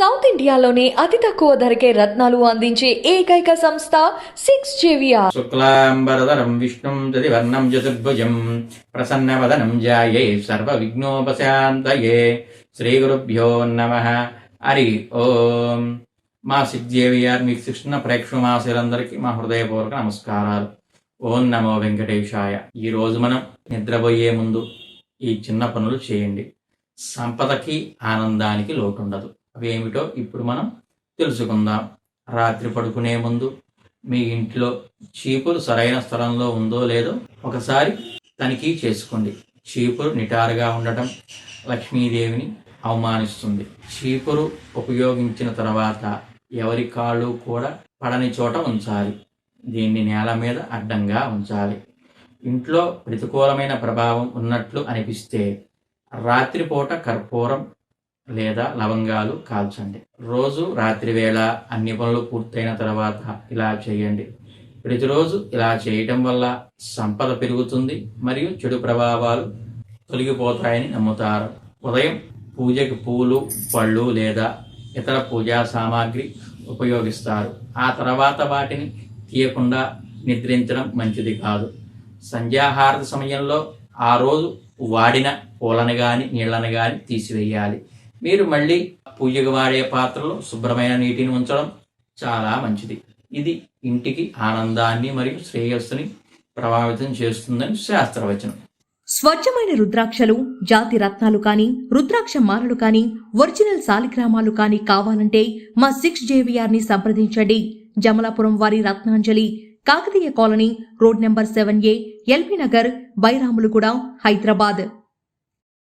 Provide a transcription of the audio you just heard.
South ఇండియాలోనే అతి తక్కువ ధరకే రత్నాలు అందించే ఏకైక సంస్థ సిక్స్ జేవిఆర్. శుక్లాంబరధరం విష్ణుం వర్ణం చతుర్భుజం ప్రసన్నవదనం జాయే సర్వ విఘ్నోపశాంతయే శ్రీ గురుభ్యో నమ. హరి ఓం. మా సిక్స్ సిగ్జేవిఆర్ మీకు శిక్షణ ప్రేక్షమాసులందరికీ మా హృదయపూర్వక నమస్కారాలు. ఓం నమో వెంకటేశాయ. ఈ రోజు మనం నిద్రపోయే ముందు ఈ చిన్న పనులు చేయండి. సంపదకి ఆనందానికి లోటుండదు అవేమిటో ఇప్పుడు మనం తెలుసుకుందాం. రాత్రి పడుకునే ముందు మీ ఇంట్లో చీపురు సరైన స్థలంలో ఉందో లేదో ఒకసారి తనిఖీ చేసుకోండి. చీపురు నిటారుగా ఉండటం లక్ష్మీదేవిని అవమానిస్తుంది. చీపురు ఉపయోగించిన తర్వాత ఎవరి కాళ్ళు కూడా పడని చోట ఉంచాలి. దీన్ని నేల మీద అడ్డంగా ఉంచాలి. ఇంట్లో ప్రతికూలమైన ప్రభావం ఉన్నట్లు అనిపిస్తే రాత్రిపూట కర్పూరం లేదా లవంగాలు కాల్చండి. రోజు రాత్రి వేళ అన్ని పనులు పూర్తయిన తర్వాత ఇలా చేయండి. ప్రతిరోజు ఇలా చేయటం వల్ల సంపద పెరుగుతుంది మరియు చెడు ప్రభావాలు తొలగిపోతాయని నమ్ముతారు. ఉదయం పూజకి పూలు పళ్ళు లేదా ఇతర పూజా సామాగ్రి ఉపయోగిస్తారు. ఆ తర్వాత వాటిని తీయకుండా నిద్రించడం మంచిది కాదు. సంధ్యాహారత సమయంలో ఆ రోజు వాడిన పూలను కానీ నీళ్ళను కానీ తీసివేయాలి. మీరు మళ్ళీ పూజకు వాడే పాత్రలో శుభ్రమైన నీటిని ఉంచడం చాలా మంచిది. ఇది ఇంటికి ఆనందాన్ని మరియు శ్రేయస్సుని ప్రభావితం చేస్తుందని శాస్త్రవచనం. స్వచ్ఛమైన రుద్రాక్షలు జాతి రత్నాలు కానీ రుద్రాక్ష మాలలు కానీ ఒరిజినల్ సాలిగ్రామాలు కానీ కావాలంటే మా సిక్స్ జేవిఆర్ని సంప్రదించండి. జమలాపురం వారి Ratnanjali Kakatiya colony road number seven A LB Nagar Bairamalguda Hyderabad.